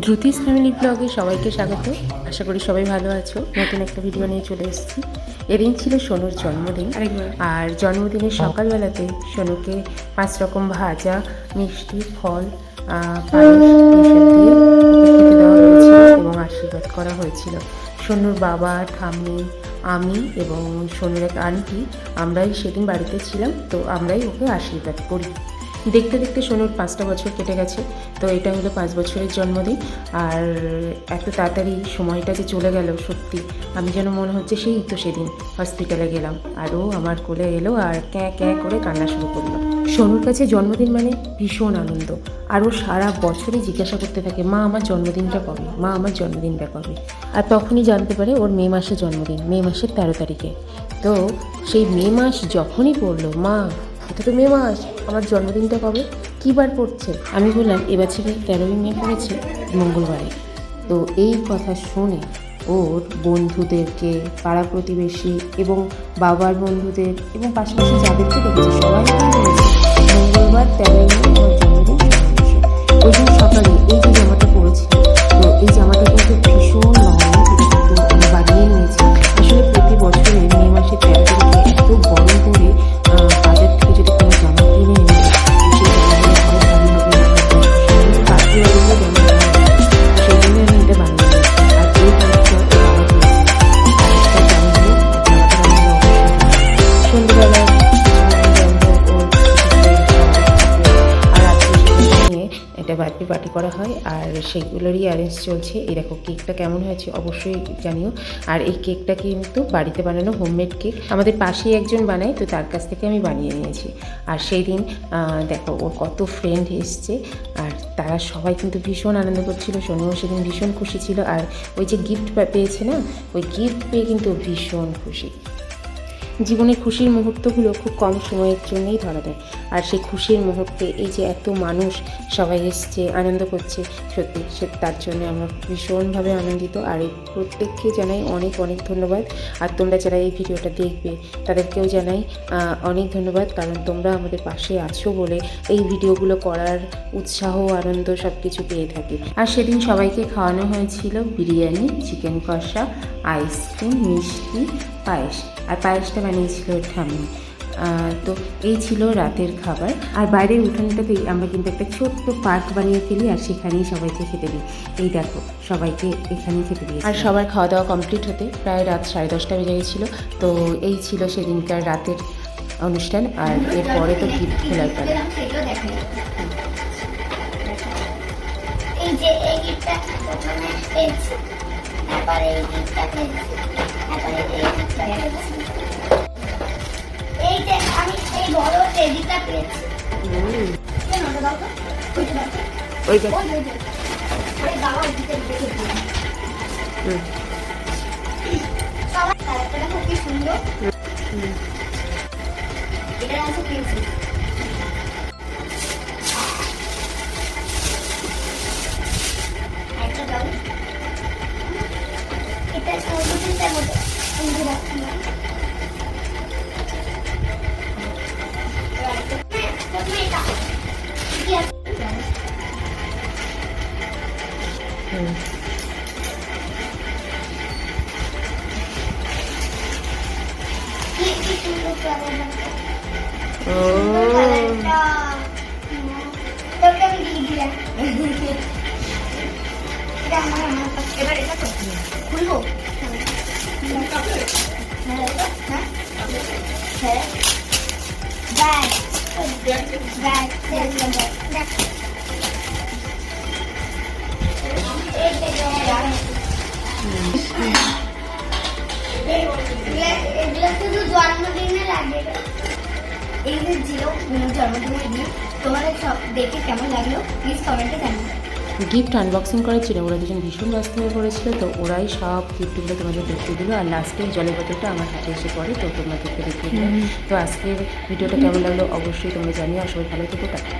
দ্রুতিস family ব্লগে সবাইকে স্বাগত। আশা করি সবাই ভালো আছো। নতুন একটা ভিডিও নিয়ে চলে এসেছি। এদিন ছিল সোনুর জন্মদিন। আর জন্মদিনের সকালবেলাতে সোনুকে পাঁচ রকম ভাজা মিষ্টি ফল পায়েস এবং আশীর্বাদ করা হয়েছিল। সোনুর বাবা ঠাম্মি আমি এবং সোনুর এক আন্টি আমরাই সেদিন বাড়িতে ছিলাম। তো আমরাই ওকে আশীর্বাদ করি। দেখতে দেখতে সোনুর পাঁচটা বছর কেটে গেছে, তো এটা হলো পাঁচ বছরের জন্মদিন। আর এত তাড়াতাড়ি সময়টা যে চলে গেল, সত্যি আমি যেন মনে হচ্ছে সেই তো সেদিন হসপিটালে গেলাম। আর ও আমার কোলে এলো আর ক্যাঁ ক্যাঁ করে কান্না শুরু করল। সোনুর কাছে জন্মদিন মানে ভীষণ আনন্দ। আর ও সারা বছরই জিজ্ঞাসা করতে থাকে, মা, আমার জন্মদিনটা কবে? মা, আমার জন্মদিনটা কবে? আর তখনই জানতে পারে ওর মে মাসে জন্মদিন, মে মাসের তেরো তারিখে। তো সেই মে মাস যখনই পড়ল, মা এটা তো মে মাস? আমার জন্মদিনটা কবে? কী বার পড়ছে? আমি বললাম, এবার ছেলে তেরোই মে পড়েছে, মঙ্গলবারে। তো এই কথা শুনে ওর বন্ধুদেরকে, পাড়া প্রতিবেশী এবং বাবার বন্ধুদের এবং পাশাপাশি যাদেরকে দেখেছে সবাই বলেছে সেইগুলোরই অ্যারেঞ্জ চলছে। এই দেখো কেকটা কেমন হয়েছে অবশ্যই জানিও। আর এই কেকটা কিন্তু বাড়িতে বানানো হোমমেড কেক আমাদের পাশেই একজন বানায়, তো তার কাছ থেকে আমি বানিয়ে নিয়েছি। আর সেই দিন দেখো ওর কত ফ্রেন্ড এসছে, আর তারা সবাই কিন্তু ভীষণ আনন্দ করছিল। সোনুও সেদিন ভীষণ খুশি ছিল। আর ওই যে গিফট পেয়েছে না, ওই গিফট পেয়ে কিন্তু ভীষণ খুশি। জীবনের খুশির মুহূর্তগুলো খুব কম সময়ের জন্যই ধরা দেয়। আর সেই খুশির মুহূর্তে এই যে এত মানুষ সবাই এসছে, আনন্দ করছে, সত্যি সে তার জন্য আমরা ভীষণভাবে আনন্দিত। আর এই প্রত্যেককে জানাই অনেক অনেক ধন্যবাদ। আর তোমরা যারা এই ভিডিওটা দেখবে, তাদেরকেও জানাই অনেক ধন্যবাদ। কারণ তোমরা আমাদের পাশে আছো বলে এই ভিডিওগুলো করার উৎসাহ, আনন্দ সব কিছু পেয়ে থাকি। আর সেদিন সবাইকে খাওয়ানো হয়েছিল বিরিয়ানি, চিকেন কষা, আইসক্রিম, মিষ্টি পায়েস আর পায়েসটা বানিয়েছিল ওর ঠাম্মি তো এই ছিল রাতের খাবার। আর বাইরের উঠোনটাতেই আমরা কিন্তু একটা ছোট্ট পার্ক বানিয়ে ফেলি আর সেখানেই সবাইকে খেতে দিই। এই দেখো সবাইকে এখানেই খেতে দিই আর সবার খাওয়া দাওয়া কমপ্লিট হতে প্রায় রাত সাড়ে দশটা বেজে গেছিল। তো এই ছিল সেদিনকার রাতের অনুষ্ঠান আর এরপরে তো গিফট খোলার পালা। এই যে এই গিফটটা প্রথমে পেয়েছি তারপরে এই গিফটটা পেয়েছি তারপরে এই গিফটটা পেয়েছি এই আমি এই বড় টেডিটা পেয়েছি। ওই ক্যারেক্টারটা খুব সুন্দর। এটা আছে পেন্সিল হুম। কি কি সুন্দর কালারটা। এগুলো শুধু জন্মদিনে লাগে এই যে ছিল জন্মদিনের গিফট তোমাদের সব দেখে কেমন লাগল প্লিজ কমেন্টে জানিও গিফট আনবক্সিং করার ওরা দুজন ভীষণ ব্যস্ত হয়ে পড়েছিল তো ওরাই সব গিফটগুলো তোমাদের দেখিয়ে দিল। আর লাস্টে জলের বোতলটা আমার হাতে এসে পড়ে তো তোমাদেরকে দেখিয়ে দিল। তো আজকের ভিডিওটা কেমন লাগল অবশ্যই তোমরা জানিও আর সবাই ভালো থেকো টাটা।